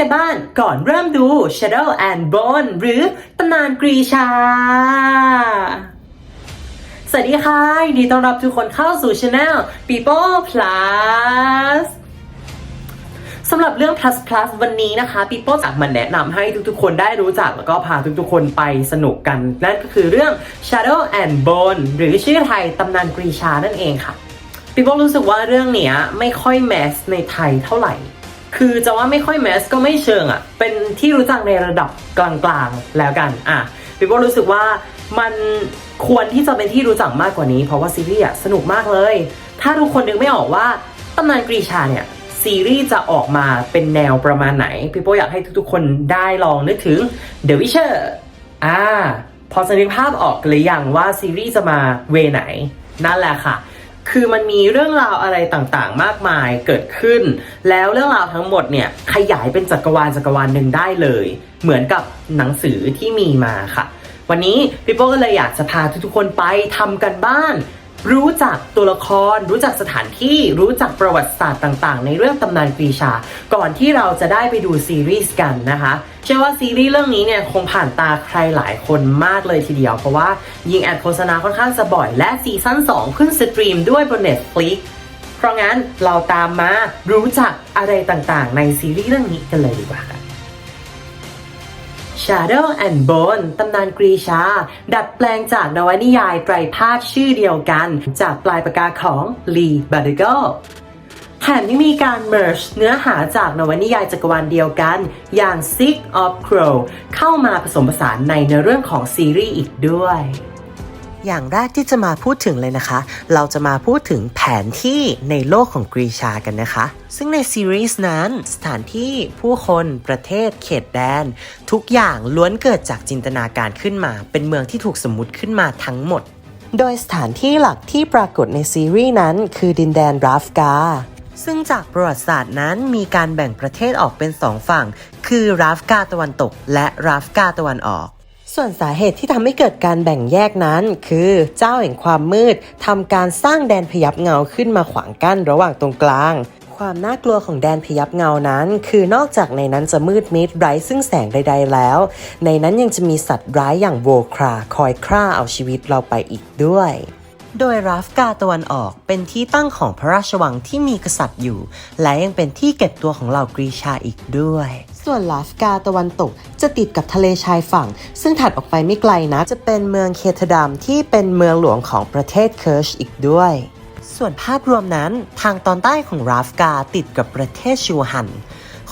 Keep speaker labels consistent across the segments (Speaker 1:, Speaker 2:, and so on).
Speaker 1: กันบ้านก่อนเริ่มดู Shadow and Bone หรือตำนานกรีชา สวัสดีค่ะยินดีต้อนรับทุกคนเข้าสู่ช anel People Plus สำหรับเรื่อง plus plus วันนี้นะคะ People จะมาแนะนำให้ทุกๆ คนได้รู้จักแล้วก็พาทุกๆ คนไปสนุกกัน นั่นก็คือเรื่อง Shadow and Bone หรือชื่อไทยตำนานกรีชานั่นเองค่ะ People รู้สึกว่าเรื่องเนี้ยไม่ค่อยแมสในไทยเท่าไหร่ คือจะว่าไม่ค่อยแมสก็ไม่เชิงอะ่ะเป็นที่รู้จักในระดับกลางๆแล้วกันอะ People รู้สึกว่ามันควรที่จะเป็นที่รู้จักมากกว่านี้ เพราะว่าซีรีส์อะสนุกมากเลย ถ้าทุกคนนึกไม่ออกว่าตำนานกรีชาเนี่ยซีรีส์จะออกมาเป็นแนวประมาณไหน พี่โป้อยากให้ทุกๆคนได้ลองนึกถึง The Witcher อ่า พอจะนึกภาพออกหรือยังว่าซีรีส์จะมาเวไหน นั่นแหละค่ะ คือมันมีเรื่องราวอะไรต่างๆ มากมายเกิดขึ้น แล้วเรื่องราวทั้งหมดเนี่ยขยายเป็นจักรวาลจักรวาลหนึ่งได้เลย เหมือนกับหนังสือที่มีมาค่ะ วันนี้พี่โป้ก็เลยอยากจะพาทุกๆคนไปทำกันบ้าน รู้จักตัวละคร รู้จักสถานที่รู้จักประวัติศาสตร์ต่างๆ ในเรื่องตำนานปีชา ก่อนที่เราจะได้ไปดูซีรีส์กันนะคะเชื่อว่าซีรีส์เรื่องนี้เนี่ยคงผ่านตาใครหลายคนมากเลยทีเดียว เพราะว่ายิงแอดโฆษณาค่อนข้างจะบ่อย และซีซั่น2 ขึ้นสตรีมด้วยบน Netflix เพราะงั้นเราตามมารู้จักอะไรต่างๆ ในซีรีส์เรื่องนี้กันเลยดีกว่าค่ะ Shadow and Bone ตำนานกรีชา ดัดแปลงจากนวนิยายไตรภาคชื่อเดียวกัน จากปลายปากกาของลีบาร์ดโกแถมยังมีการ merge เนื้อหาจากนวนิยายจักรวาลเดียวกัน อย่าง Sick of Crow เข้ามาผสมผสานในเนื้อเรื่องของซีรีส์อีกด้วย อย่างแรกที่จะมาพูดถึงเลยนะคะ เราจะมาพูดถึงแผนที่ในโลกของกรีชากันนะคะ ซึ่งในซีรีส์นั้นสถานที่ผู้คนประเทศเขตแดน ทุกอย่างล้วนเกิดจากจินตนาการขึ้นมา เป็นเมืองที่ถูกสมมติขึ้นมาทั้งหมด โดยสถานที่หลักที่ปรากฏในซีรีส์นั้น คือดินแดนราฟกาซึ่งจากประวัติศาสตร์นั้นมีการแบ่งประเทศออกเป็นสองฝั่ง คือราฟกาตะวันตก และราฟกาตะวันออก ส่วนสาเหตุที่ทำให้เกิดการแบ่งแยกนั้น คือเจ้าแห่งความมืดทำการสร้างแดนพยับเงาขึ้นมาขวางกั้นระหว่างตรงกลาง ความน่ากลัวของแดนพยับเงานั้น คือนอกจากในนั้นจะมืดมิดไร้ซึ่งแสงใด ๆ แล้ว ในนั้นยังจะมีสัตว์ร้ายอย่างโวคราคอยฆ่าเอาชีวิตเราไปอีกด้วยโดยราฟกาตะวันออกเป็นที่ตั้งของพระราชวังที่มีกษัตริย์อยู่ และยังเป็นที่เก็บตัวของเหล่ากรีชาอีกด้วย ส่วนลาฟกาตะวันตกจะติดกับทะเลชายฝั่ง ซึ่งถัดออกไปไม่ไกลนะ จะเป็นเมืองเคทดามที่เป็นเมืองหลวงของประเทศเคิร์ชอีกด้วย ส่วนภาพรวมนั้นทางตอนใต้ของราฟกาติดกับประเทศชูฮัน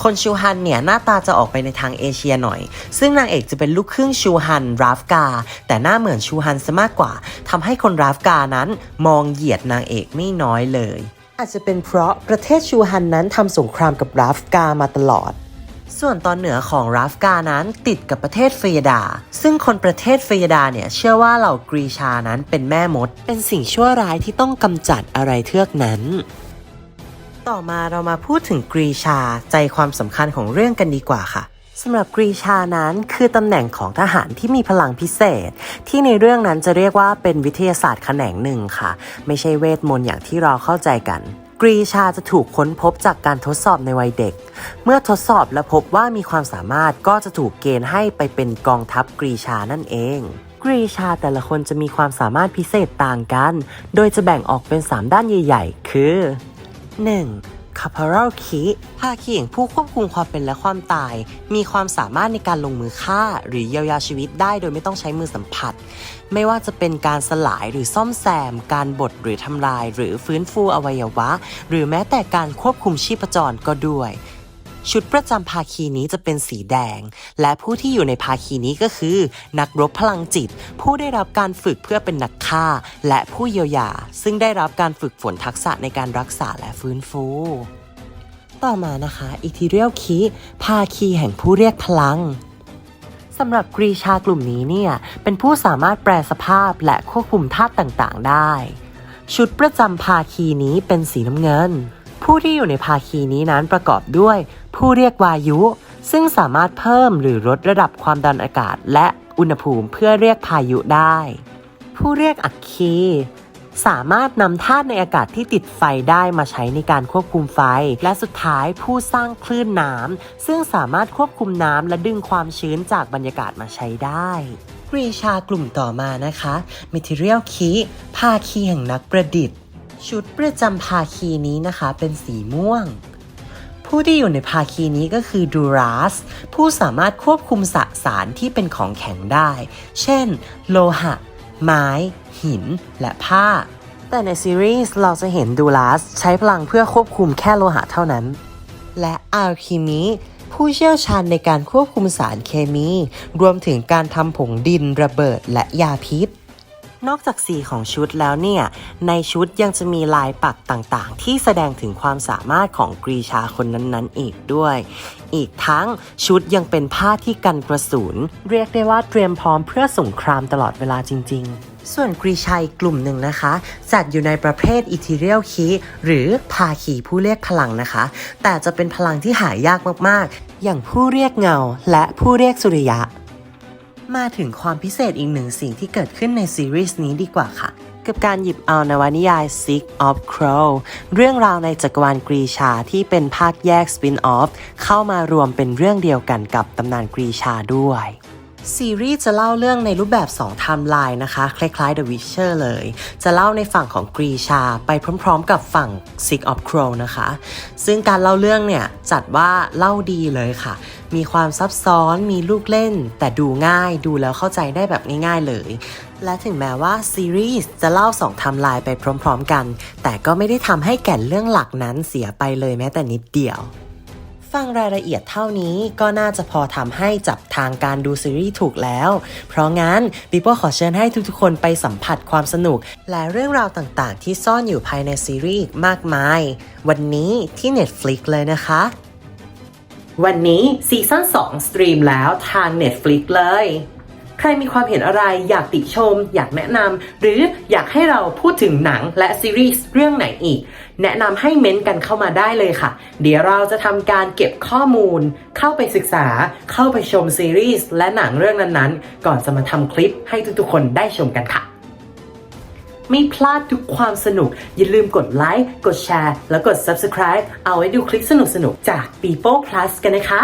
Speaker 1: คนชูฮันเนี่ยหน้าตาจะออกไปในทางเอเชียหน่อย ซึ่งนางเอกจะเป็นลูกครึ่งชูฮันราฟกา แต่หน้าเหมือนชูฮันซะมากกว่าทำให้คนราฟกานั้นมองเหยียดนางเอกไม่น้อยเลย อาจจะเป็นเพราะประเทศชูฮันนั้นทำสงครามกับราฟกามาตลอด ส่วนตอนเหนือของราฟกานั้นติดกับประเทศเฟยดา ซึ่งคนประเทศเฟยดาเนี่ยเชื่อว่าเหล่ากรีชานั้นเป็นแม่มด เป็นสิ่งชั่วร้ายที่ต้องกำจัดอะไรเทือกนั้น ต่อมาเรามาพูดถึงกรีชาใจความสำคัญของเรื่องกันดีกว่าค่ะสำหรับกรีชานั้นคือตำแหน่งของทหารที่มีพลังพิเศษ ที่ในเรื่องนั้นจะเรียกว่าเป็นวิทยาศาสตร์แขนงหนึ่งค่ะ ไม่ใช่เวทมนต์อย่างที่เราเข้าใจกัน กรีชาจะถูกค้นพบจากการทดสอบในวัยเด็ก เมื่อทดสอบและพบว่ามีความสามารถก็จะถูกเกณฑ์ให้ไปเป็นกองทัพกรีชานั่นเอง กรีชาแต่ละคนจะมีความสามารถพิเศษต่างกัน โดยจะแบ่งออกเป็น 3 ด้านใหญ่ ๆ คือ 1. C a p a r a l Key ภาคีแห่งผู้ควบคุมความเป็นและความตาย มีความสามารถในการลงมือฆ่า หรือเยียวยาชีวิตได้โดยไม่ต้องใช้มือสัมผัส ไม่ว่าจะเป็นการสลายหรือซ่อมแซม การบดหรือทำลาย หรือฟื้นฟูอวัยวะ หรือแม้แต่การควบคุมชีพจรก็ด้วย ชุดประจำภาคีนี้จะเป็นสีแดง และผู้ที่อยู่ในภาคีนี้ก็คือ นักรบพลังจิต ผู้ได้รับการฝึกเพื่อเป็นนักฆ่า และผู้เยียวยา ซึ่งได้รับการฝึกฝนทักษะในการรักษาและฟื้นฟู ต่อมานะคะ อิทิเรียลคีภาคีแห่งผู้เรียกพลังสำหรับกรีชากลุ่มนี้เนี่ยเป็นผู้สามารถแปลสภาพและควบคุมธาตุต่างๆ ได้ ชุดประจำภาคีนี้เป็นสีน้ำเงิน ผู้ที่อยู่ในภาคีนี้นั้นประกอบด้วย ผู้เรียกวายุ ซึ่งสามารถเพิ่มหรือลดระดับความดันอากาศ และอุณหภูมิเพื่อเรียกพายุได้ ผู้เรียกอัคคี สามารถนำธาตุในอากาศที่ติดไฟได้มาใช้ในการควบคุมไฟ และสุดท้ายผู้สร้างคลื่นน้ำซึ่งสามารถควบคุมน้ำและดึงความชื้นจากบรรยากาศมาใช้ได้กรีชากลุ่มต่อมานะคะ Material Key ภาคีแห่งนักประดิษฐ์ ชุดประจำภาคีนี้นะคะเป็นสีม่วง ผู้ที่อยู่ในภาคีนี้ก็คือดูรัสผู้สามารถควบคุมสสารที่เป็นของแข็งได้ เช่น โลหะ ไม้ หิน และผ้า แต่ในซีรีส์เราจะเห็นดูรัสใช้พลังเพื่อควบคุมแค่โลหะเท่านั้น และอัลคิมีผู้เชี่ยวชาญในการควบคุมสารเคมี รวมถึงการทำผงดินระเบิดและยาพิษ นอกจากสีของชุดแล้วเนี่ย ในชุดยังจะมีลายปักต่างๆ ที่แสดงถึงความสามารถของกรีชาคนนั้นๆ อีกด้วย อีกทั้งชุดยังเป็นผ้าที่กันกระสุน เรียกได้ว่าเตรียมพร้อมเพื่อสงครามตลอดเวลาจริง ๆส่วนกรีชาอีกลุ่มหนึ่งนะคะ จัดอยู่ในประเภทอิ t เรียลคีหรือภาคีผู้เรียกพลังนะคะ แต่จะเป็นพลังที่หายากมากๆ อย่างผู้เรียกเงาและผู้เรียกสุริยะ มาถึงความพิเศษอีกหนึ่งสิ่งที่เกิดขึ้นในซีรีส์นี้ดีกว่าค่ะ กับการหยิบเอานวนิยาย Sick of Crow เรื่องราวในจักรวาลกรีชาที่เป็นภาคแยกสปินออฟเข้ามารวมเป็นเรื่องเดียวกันกับตำนานกรีชาด้วย ซีรีส์จะเล่าเรื่องในรูปแบบ2ไทม์ไลน์นะคะ คล้ายๆ The Witcher เลย จะเล่าในฝั่งของกรีชา ไปพร้อมๆกับฝั่ง Sick of Crow นะคะ ซึ่งการเล่าเรื่องเนี่ย จัดว่าเล่าดีเลยค่ะ มีความซับซ้อนมีลูกเล่น แต่ดูง่ายดูแล้วเข้าใจได้แบบง่ายๆเลย และถึงแม้ว่าซีรีส์จะเล่า2ไทม์ไลน์ไปพร้อมๆกัน แต่ก็ไม่ได้ทำให้แก่นเรื่องหลักนั้นเสียไปเลยแม้แต่นิดเดียว ฟังรายละเอียดเท่านี้ก็น่าจะพอทำให้จับทางการดูซีรีส์ถูกแล้ว เพราะงั้นปีโป้ขอเชิญให้ทุกๆ คนไปสัมผัสความสนุก และเรื่องราวต่างๆ ที่ซ่อนอยู่ภายในซีรีส์อีกมากมาย วันนี้ที่ Netflix เลยนะคะ วันนี้ซีซั่น2สตรีมแล้วทาง Netflix เลย ใครมีความเห็นอะไรอยากติชม อยากแนะนำหรืออยากให้เราพูดถึงหนังและซีรีส์เรื่องไหนอีก แนะนำให้เม้นต์กันเข้ามาได้เลยค่ะ เดี๋ยวเราจะทำการเก็บข้อมูล เข้าไปศึกษา เข้าไปชมซีรีส์และหนังเรื่องนั้นๆ ก่อนจะมาทำคลิปให้ทุกๆคนได้ชมกันค่ะไม่พลาดทุกความสนุก อย่าลืมกดไลค์ กดแชร์ แล้วกด Subscribe เอาไว้ดูคลิปสนุกๆ จาก People Plus กันนะคะ